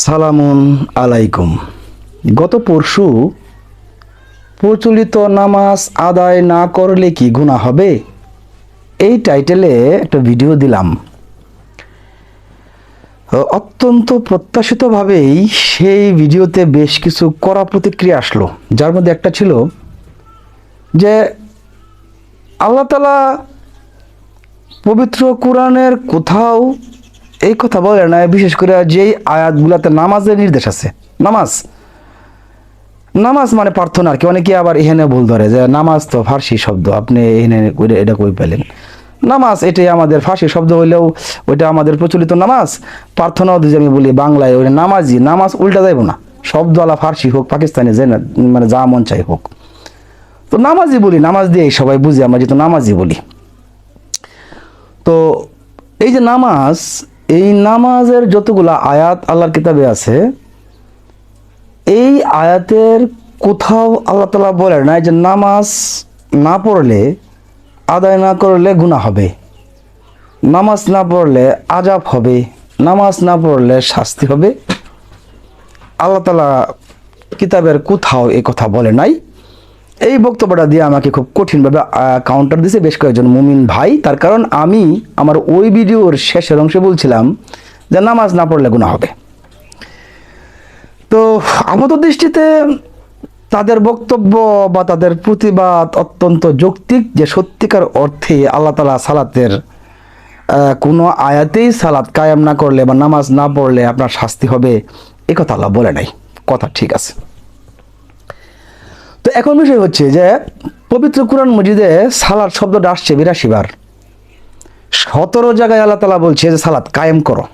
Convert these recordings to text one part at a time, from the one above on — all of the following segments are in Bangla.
সালামুন আলাইকুম। গত পরশু প্রচলিত নামাজ আদায় না করলে কি গুণা হবে? এই টাইটেলে একটা ভিডিও দিলাম। অত্যন্ত প্রত্যাশিতভাবেই সেই ভিডিওতে বেশ কিছু কড়া প্রতিক্রিয়া আসলো। যার মধ্যে একটা ছিল যে আল্লাহ তালা পবিত্র কোরআনের কোথাও এই কথা বলে না বিশেষ করে যেই আয়াতগুলাতে নামাজের নির্দেশ আছে। নামাজ। নামাজ মানে প্রার্থনা আর কি। অনেকে আবার এখানে ভুল ধরে যে নামাজ তো ফার্সি শব্দ, আপনি এখানে এটা কই পেলেন? নামাজ এটাই আমাদের ফার্সি শব্দ হইলেও ওইটা আমাদের প্রচলিত নামাজ। প্রার্থনাও যদি আমি বলি বাংলায় ওই নামাজি, নামাজ উল্টা যাইব না। শব্দ আলা ফার্সি হোক, পাকিস্তানি যে মানে যা মন চাই হোক। তো নামাজই বলি, নামাজ দিয়ে সবাই বুঝি, আমরা যেহেতু নামাজই বলি। তো এই যে নামাজ এই নামাজের যতগুলা আয়াত আল্লাহর কিতাবে আছে, এই আয়াতের কোথাও আল্লাহ তালা বলে না যে নামাজ না পড়লে, আদায় না করলে গুনাহ হবে। নামাজ না পড়লে আজাব হবে। নামাজ না পড়লে শাস্তি হবে। আল্লাহ তালা কিতাবের কোথাও এ কথা বলে নাই। এই বক্তব্যটা দিয়ে আমাকে খুব কঠিনভাবে কাউন্টার দিছে বেশ কয়েকজন মুমিন ভাই। তার কারণ আমি আমার ওই ভিডিওর শেষের অংশে বলছিলাম যে নামাজ না পড়লে গুণা হবে। তো আপাত দৃষ্টিতে তাদের বক্তব্য বা তাদের প্রতিবাদ অত্যন্ত যৌক্তিক যে সত্যিকার অর্থে আল্লাহ তালা সালাতের কোনো আয়াতেই সালাত কায়েম না করলে বা নামাজ না পড়লে আপনার শাস্তি হবে, এ কথা আল্লাহ বলে নাই। কথা ঠিক আছে। তো এখন বিষয় হচ্ছে যে পবিত্র কোরআন মজিদে সালাদ শব্দটা আসছে বিরাশি বার। সতেরো জায়গায় আল্লাহ তালা বলছে যে সালাদ কায়েম করো।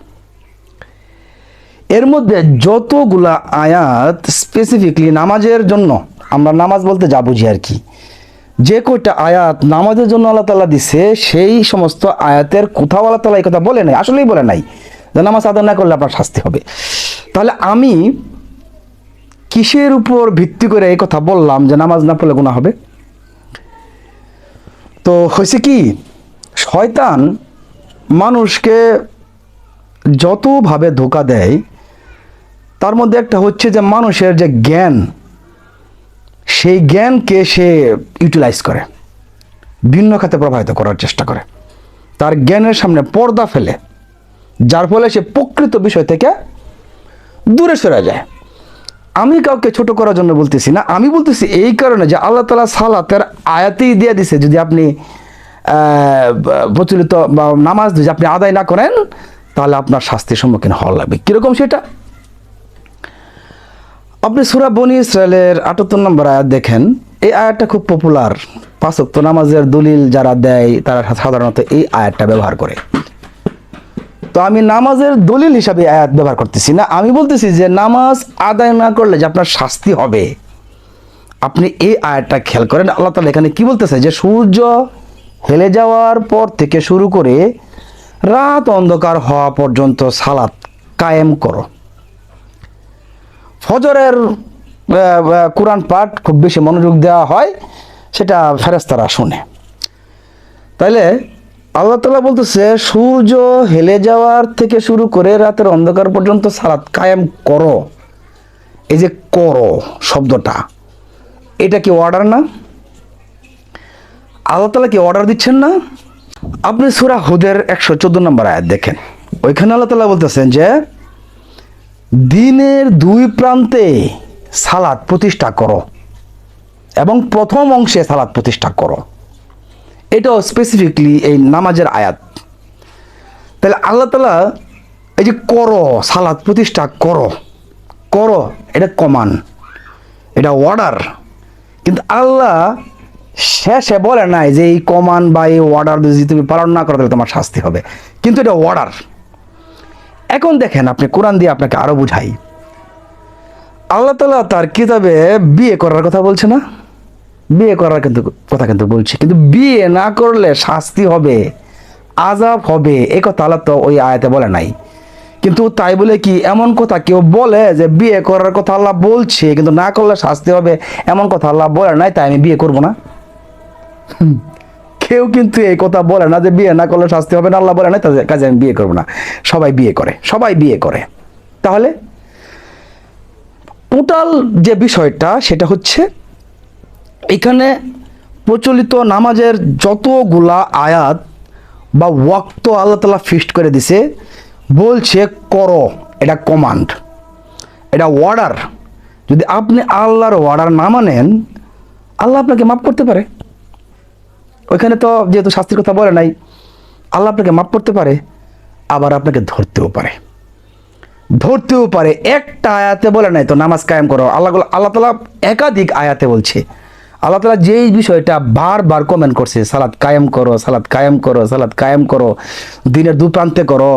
এর মধ্যে যতগুলা আয়াত স্পেসিফিকলি নামাজের জন্য, আমরা নামাজ বলতে যা বুঝি আর কি, যে কয়টা আয়াত নামাজের জন্য আল্লাহ তালা দিছে, সেই সমস্ত আয়াতের কোথাও আল্লাহ তালা এই কথা বলে নাই, আসলেই বলে নাই যে নামাজ আদায় না করলে আপনার শাস্তি হবে। তাহলে আমি কিসের উপর ভিত্তি করে এই কথা বললাম যে নামাজ না পড়লে গুণা হবে? তো হয়েছে কি, শয়তান মানুষকে যতভাবে ধোকা দেয়, তার মধ্যে একটা হচ্ছে যে মানুষের যে জ্ঞান, সেই জ্ঞানকে সে ইউটিলাইজ করে, ভিন্ন খাতে প্রভাবিত করার চেষ্টা করে। তার জ্ঞানের সামনে পর্দা ফেলে, যার ফলে সে প্রকৃত বিষয় থেকে দূরে সরে যায়। আমি কাউকে ছোট করার জন্য বলতেছি না, আমি বলতেছি এই কারণে যে আল্লাহ তালা সালাতের আয়াতেই দিয়ে দিছে, যদি আপনি প্রচলিত বা নামাজ যদি আপনি আদায় না করেন, তাহলে আপনার শাস্তির সম্মুখীন হওয়া লাগবে। কীরকম সেটা? আপনি সুরা বনি ইসরায়েলের আটাত্তর নম্বর আয়াত দেখেন, এই আয়াতটা খুব পপুলার পাঁচক্ত নামাজের দলিল যারা দেয়, তারা সাধারণত এই আয়াতটা ব্যবহার করে। তো আমি নামাজের দলিল হিসাবে আয়াত ব্যবহার করতেছি। না, আমি বলতেছি যে নামাজ আদায় না করলে যে আপনার শাস্তি হবে, আপনি এই আয়াতটা খেয়াল করেন। আল্লাহ তালা এখানে কি বলতেছে? যে সূর্য হেলে যাওয়ার পর থেকে শুরু করে রাত অন্ধকার হওয়া পর্যন্ত সালাত কায়েম করো। ফজরের কোরআন পাঠ খুব বেশি মনোযোগ দেওয়া হয়, সেটা ফেরেস্তারা শুনে। তাইলে আল্লাহ তালা বলতেছে, সূর্য হেলে যাওয়ার থেকে শুরু করে রাতের অন্ধকার পর্যন্ত সালাত কায়েম করো। এই যে করো শব্দটা, এটা কি অর্ডার না? আল্লাহ তালা কি অর্ডার দিচ্ছেন না? আপনি সুরা হুদের একশো চোদ্দ নম্বর আয়াত দেখেন। ওইখানে আল্লাহ তালা বলতেছেন যে, দিনের দুই প্রান্তে সালাদ প্রতিষ্ঠা করো এবং প্রথম অংশে সালাদ প্রতিষ্ঠা করো। এটাও স্পেসিফিকলি এই নামাজের আয়াত। তাহলে আল্লাহ তালা এই যে কর সালাদ প্রতিষ্ঠা কর কর, এটা কমান এটা অর্ডার কিন্তু আল্লাহ শেষে বলে নাই যে এই কমান বা এই অর্ডার যদি তুমি পালন না করো, তাহলে তোমার শাস্তি হবে। কিন্তু এটা অর্ডার এখন দেখেন আপনি কোরআন দিয়ে আপনাকে আরও বুঝাই। আল্লাহ তালা তার কিতাবে বিয়ে করার কথা বলছে না? বিয়ে করার কিন্তু কথা কিন্তু বলছে। কিন্তু বিয়ে না করলে শাস্তি হবে আজাব হবে, এ কথা আল্লাহ তো ওই আয়াতে বলে নাই। কিন্তু তাই বলে কি, এমন কথা কেউ বলে যে বিয়ে করার কথা আল্লাহ বলছে, কিন্তু না করলে শাস্তি হবে, এমন কথা আল্লাহ বলে নাই, তাই আমি বিয়ে করব না। কেউ কিন্তু এই কথা বলে না যে বিয়ে না করলে শাস্তি হবে না, আল্লাহ বলে না তাদের কাজে আমি বিয়ে করব না। সবাই বিয়ে করে, সবাই বিয়ে করে। তাহলে টোটাল যে বিষয়টা, সেটা হচ্ছে এখানে প্রচলিত নামাজের যতগুলা আয়াত বা ওয়াক্ত আল্লাহ তালা ফিক্সড করে দিছে, বলছে কর, এটা কমান্ড এটা অর্ডার যদি আপনি আল্লাহর অর্ডার না মানেন, আল্লাহ আপনাকে মাফ করতে পারে। ওইখানে তো যেহেতু শাস্তির কথা বলে নাই, আল্লাহ আপনাকে মাফ করতে পারে, আবার আপনাকে ধরতেও পারে। ধরতেও পারে। একটা আয়াতে বলে নাই তো নামাজ কায়েম করো। আল্লাহ আল্লাহ তালা একাধিক আয়াতে বলছে। আল্লাহ তালা যেই বিষয়টা বারবার কমেন্ট করছে সালাদ কায়েম করো সালাদ কায়েম করো সালাদ কায়েম করো, দিনের দু প্রান্তে করো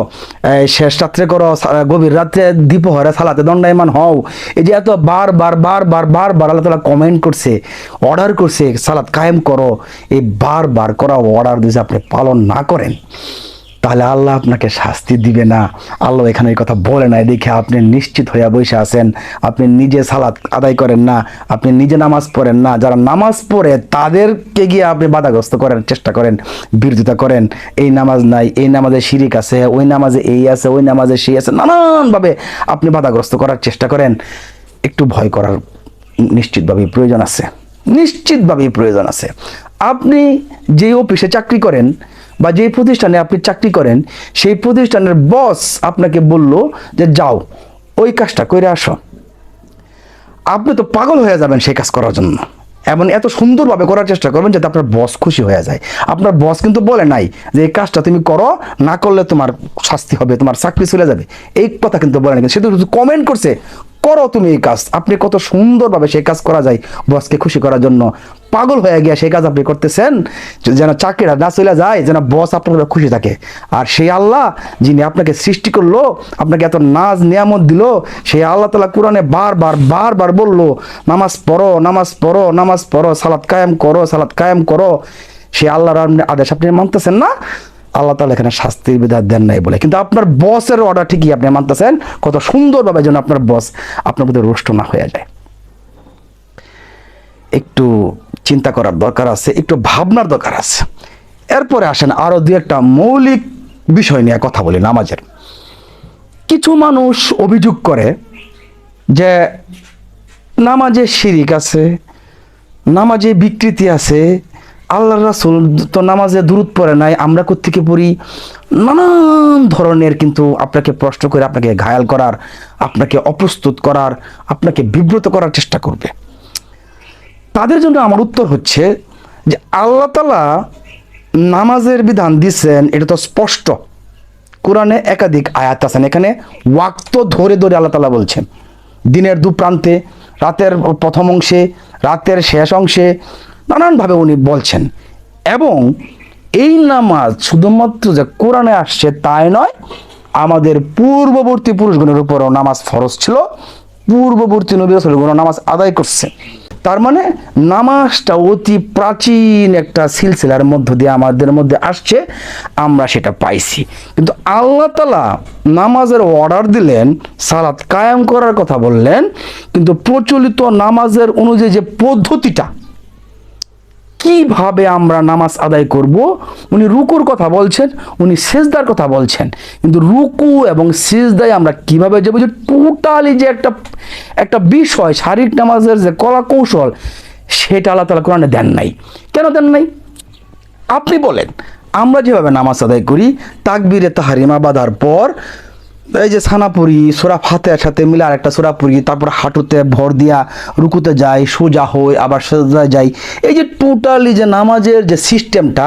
শেষ রাত্রে করো গভীর রাত্রে দ্বীপহরে সালাতে দণ্ডায়মান হও। এই যে এত বার বার বার বার বার বারবার আল্লাহ তালা কমেন্ট করছে অর্ডার করছে সালাদ কায়েম করো, এই বারবার করা অর্ডার দিয়েছে আপনি পালন না করেন তাহলে আল্লাহ আপনাকে শাস্তি দিবে না। আল্লাহ এখানে এই কথা বলে নাই। দেখে আপনি নিশ্চিত হইয়া বসে আছেন। আপনি নিজে সালাত আদায় করেন না। আপনি নিজে নামাজ পড়েন না। যারা নামাজ পড়ে, তাদেরকে গিয়ে আপনি বাধাগ্রস্ত করার চেষ্টা করেন, বিরোধিতা করেন। এই নামাজ নাই, এই নামাজে শিরিক আছে, ওই নামাজে এই আছে, ওই নামাজে সেই আছে। নানানভাবে আপনি বাধাগ্রস্ত করার চেষ্টা করেন। একটু ভয় করার নিশ্চিতভাবেই প্রয়োজন আছে। নিশ্চিতভাবেই প্রয়োজন আছে। আপনি যে অফিসে চাকরি করেন বা যেই প্রতিষ্ঠানে আপনি চাকরি করেন, সেই প্রতিষ্ঠানের বস আপনাকে বলল যে, যাও, ওই কাজটা করে আসো। আপনি তো পাগল হয়ে যাবেন সেই কাজ করার জন্য। এমন এত সুন্দরভাবে করার চেষ্টা করবেন যাতে আপনার বস খুশি হয়ে যায়। আপনার বস কিন্তু বলে নাই যে, এই কাজটা তুমি করো, না করলে তোমার শাস্তি হবে, তোমার চাকরি চলে যাবে। এই কথা কিন্তু বলে নাই। সে তো কমেন্ট করছে, করো তুমি এই কাজ, আপনি কত সুন্দরভাবে সেই কাজ করা যায় বসকে খুশি করার জন্য। পাগল হয়ে গিয়ে সেই কাজ আপনি করতেছেন যেন চাকরিটা না চলে যায়, যেন বস আপনার খুশি থাকে। আর সেই আল্লাহ যিনি আপনাকে সৃষ্টি করল, আপনাকে এত নাজ নিয়ামত দিল, সেই আল্লাহ তালা কোরআনে বারবার বারবার বলল, নামাজ পড়ো নামাজ পড়ো নামাজ পড়ো সালাদ কায়েম করো সালাদ কায়েম করো। সেই আল্লাহর আদেশ আপনি মানতেছেন না? আল্লাহ তালা এখানে শাস্তির বিধান দেন নাই বলে। কিন্তু আপনার বসের অর্ডার ঠিকই আপনি মানতেছেন, কত সুন্দরভাবে যেন আপনার বস আপনার প্রতি রুষ্ট না হয়ে যায়। একটু চিন্তা করার দরকার আছে, একটু ভাবনার দরকার আছে। এরপরে আসেন আরও দু একটা মৌলিক বিষয় নিয়ে কথা বলি, নামাজের। কিছু মানুষ অভিযোগ করে যে নামাজে শিরিক আছে, নামাজে বিকৃতি আছে, আল্লাহ রাসুল তো নামাজে দূরত পড়ে নাই, আমরা কোত্থেকে পড়ি? নানান ধরনের কিন্তু আপনাকে প্রশ্ন করে আপনাকে ঘায়াল করার, আপনাকে অপ্রস্তুত করার, আপনাকে বিব্রত করার চেষ্টা করবে। তাদের জন্য আমার উত্তর হচ্ছে যে আল্লাহ তালা নামাজের বিধান দিচ্ছেন এটা তো স্পষ্ট। কোরআনে একাধিক আয়াত আছেন এখানে ওয়াক্ত ধরে ধরে আল্লাহ তালা বলছেন, দিনের দু প্রান্তে, রাতের প্রথম অংশে, রাতের শেষ অংশে, নানানভাবে উনি বলছেন। এবং এই নামাজ শুধুমাত্র যে কোরআনে আসছে তাই নয়, আমাদের পূর্ববর্তী পুরুষগণের উপরও নামাজ ফরজ ছিল, পূর্ববর্তী নবী রাসূলগণ নামাজ আদায় করছে। তার মানে নামাজটা অতি প্রাচীন একটা সিলসিলার মধ্য দিয়ে আমাদের মধ্যে আসছে, আমরা সেটা পাইছি। কিন্তু আল্লাহ তালা নামাজের অর্ডার দিলেন, সালাত কায়েম করার কথা বললেন, কিন্তু প্রচলিত নামাজের অনুযায়ী যে পদ্ধতিটা কীভাবে আমরা নামাজ আদায় করব? উনি রুকুর কথা বলছেন, উনি সেজদার কথা বলছেন। কিন্তু রুকু এবং সেজদায় আমরা কীভাবে যাব? যে টোটালি যে একটা একটা বিষয়, শারীরিক নামাজের যে কলা কৌশল, সেটা আল্লাহ তালা কোরআনে দেন নাই। কেন দেন নাই? আপনি বলেন, আমরা যেভাবে নামাজ আদায় করি, তাকবিরে তাহারিমা বাঁধার পর এই যে ছানাপুরি সোরা ফাতের সাথে মিলে আর একটা সোরাপুরি তারপর হাঁটুতে ভর দিয়া রুকুতে যাই, সোজা হই, আবার সোজা যাই। এই যে টোটালি যে নামাজের যে সিস্টেমটা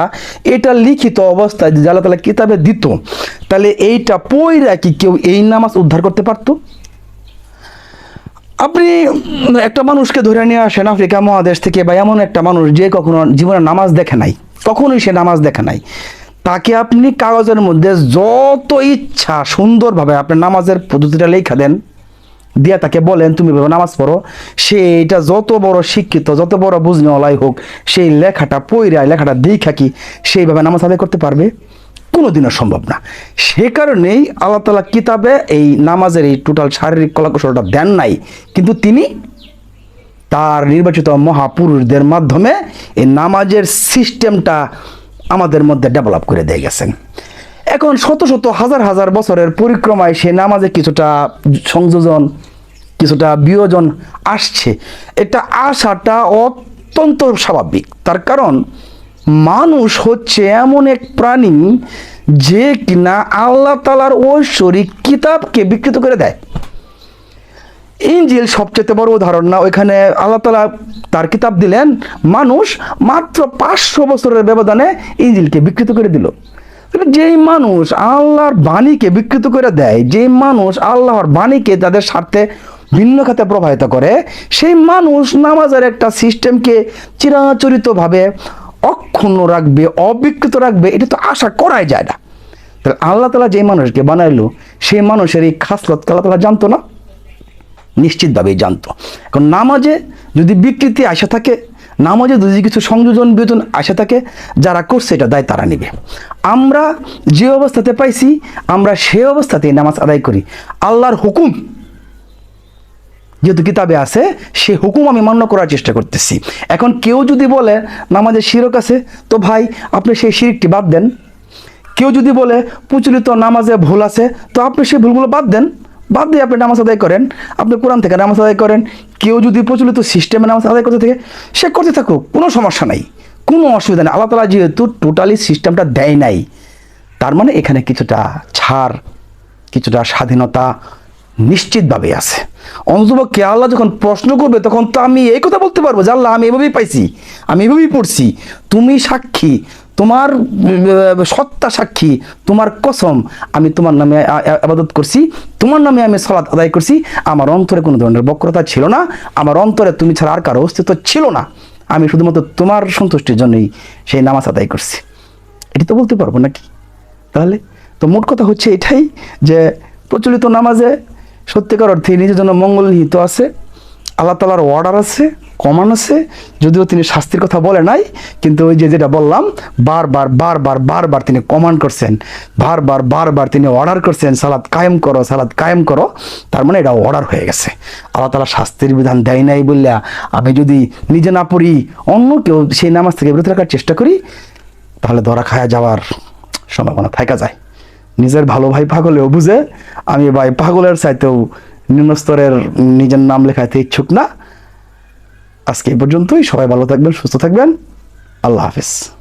এটা লিখিত অবস্থায় যদি আল্লাহ তালা কিতাবে দিত, তাহলে এইটা পইরা কি কেউ এই নামাজ উদ্ধার করতে পারতো? আপনি একটা মানুষকে ধরে নিয়ে আসেন আফ্রিকা মহাদেশ থেকে, বা এমন একটা মানুষ যে কখনো জীবনে নামাজ দেখে নাই, কখনোই সে নামাজ দেখে নাই। তাকে আপনি কাগজের মধ্যে যত ইচ্ছা সুন্দরভাবে আপনি নামাজের পদ্ধতিটা লেখা দেন, দিয়া তাকে বলেন, তুমি নামাজ পড়ো। সে এটা যত বড় শিক্ষিত, যত বড় বুঝনেওয়ালাই হোক, সেই লেখাটা পইরা লেখাটা দেখা কি সেইভাবে নামাজ আদায় করতে পারবে? কোনোদিনও সম্ভব না। সে কারণেই আল্লাহ তালা কিতাবে এই নামাজের এই টোটাল শারীরিক কলাকৌশলটা দেন নাই। কিন্তু তিনি তার নির্বাচিত মহাপুরুষদের মাধ্যমে এই নামাজের সিস্টেমটা আমাদের মধ্যে ডেভেলপ করে দিয়ে গেছেন। এখন শত শত হাজার হাজার বছরের পরিক্রমায় সে নামাজে কিছুটা সংযোজন, কিছুটা বিয়োজন আসছে। এটা আসাটা অত্যন্ত স্বাভাবিক। তার কারণ, মানুষ হচ্ছে এমন এক প্রাণী যে কিনা আল্লাহ তালার ঐশ্বরিক কিতাবকে বিকৃত করে দেয়। ইঞ্জিল সবচেয়ে বড় উদাহরণ। না, ওইখানে আল্লাহ তালা তার কিতাব দিলেন, মানুষ মাত্র পাঁচশো বছরের ব্যবধানে ইঞ্জিলকে বিকৃত করে দিল। যেই মানুষ আল্লাহর বাণীকে বিকৃত করে দেয়, যেই মানুষ আল্লাহর বাণীকে তাদের স্বার্থে ভিন্ন খাতে প্রভাবিত করে, সেই মানুষ নামাজের একটা সিস্টেমকে চিরাচরিতভাবে অক্ষুণ্ণ রাখবে, অবিকৃত রাখবে, এটা তো আশা করাই যায় না। তাহলে আল্লাহ তালা যেই মানুষকে বানাইলো, সেই মানুষের এই খাসলত আল্লাহ তালা জানতো না? নিশ্চিতভাবেই জানতো। এখন নামাজে যদি বিকৃতি আসে থাকে, নামাজে যদি কিছু সংযোজন, বিয়োজন আসে থাকে, যারা করছে এটা দায় তারা নেবে। আমরা যে অবস্থাতে পাইছি, আমরা সে অবস্থাতেই নামাজ আদায় করি। আল্লাহর হুকুম যেহেতু কিতাবে আছে, সে হুকুম আমি মান্য করার চেষ্টা করতেছি। এখন কেউ যদি বলে, নামাজের শিরক আছে তো ভাই, আপনি সেই শিরিকটি বাদ দেন। কেউ যদি বলে, প্রচলিত নামাজে ভুল আছে তো আপনি সেই ভুলগুলো বাদ দেন। বাদ দিয়ে আপনি নামাজ আদায় করেন, আপনি কোরআন থেকে নামাজ আদায় করেন, কেউ যদি প্রচলিত সিস্টেমে নামাজ আদায় করতে থাকে, সে করতে থাকুক, কোনো সমস্যা নাই। কোনো অসুবিধা নেই। আল্লাহ তালা যেহেতু টোটালি সিস্টেমটা দেয় নাই, তার মানে এখানে কিছুটা ছাড়, কিছুটা স্বাধীনতা নিশ্চিতভাবে আছে। অন্তপক্ষে আল্লাহ যখন প্রশ্ন করবে, তখন তো আমি এই কথা বলতে পারব যে, আল্লাহ, আমি এভাবেই পাইছি, আমি এভাবেই পড়ছি। তুমি সাক্ষী তোমার সত্তা সাক্ষী, তোমার কসম, আমি তোমার নামে আবাদত করছি, তোমার নামে আমি সালাত আদায় করছি, আমার অন্তরে কোনো ধরনের বক্রতা ছিল না, আমার অন্তরে তুমি ছাড়া আর কারও অস্তিত্ব ছিল না। আমি শুধুমাত্র তোমার সন্তুষ্টির জন্যই সেই নামাজ আদায় করছি। এটি তো বলতে পারব নাকি? তাহলে, তো মোট কথা হচ্ছে এটাই যে, প্রচলিত নামাজে সত্যিকার অর্থে নিজের জন্য মঙ্গল নিহিত আছে আল্লাহ তালার অর্ডার আছে কমান আছে, যদিও তিনি শাস্তির কথা বলে নাই, কিন্তু ওই যে যেটা বললাম, বারবার বারবার বারবার তিনি কমান্ড করছেন, বারবার বারবার তিনি অর্ডার করছেন সালাদ কায়েম করো সালাদ কায়েম করো, তার মানে এটা অর্ডার হয়ে গেছে। আল্লাহ তালা শাস্তির বিধান দেয় নাই বললে, আমি যদি নিজে না পড়ি, অন্য কেউ সেই নামাজ থেকে বিরত রাখার চেষ্টা করি, তাহলে ধরা খায়া যাওয়ার সম্ভাবনা থাকা যায়। নিজের ভালো ভাই পাগলেও বুঝে, আমি ভাই পাগলের চাইতেও নিম্ন স্তরের নিজের নাম লেখাতে ইচ্ছুক না। আজকে এই পর্যন্তই। সবাই ভালো থাকবেন, সুস্থ থাকবেন। আল্লাহ হাফিজ।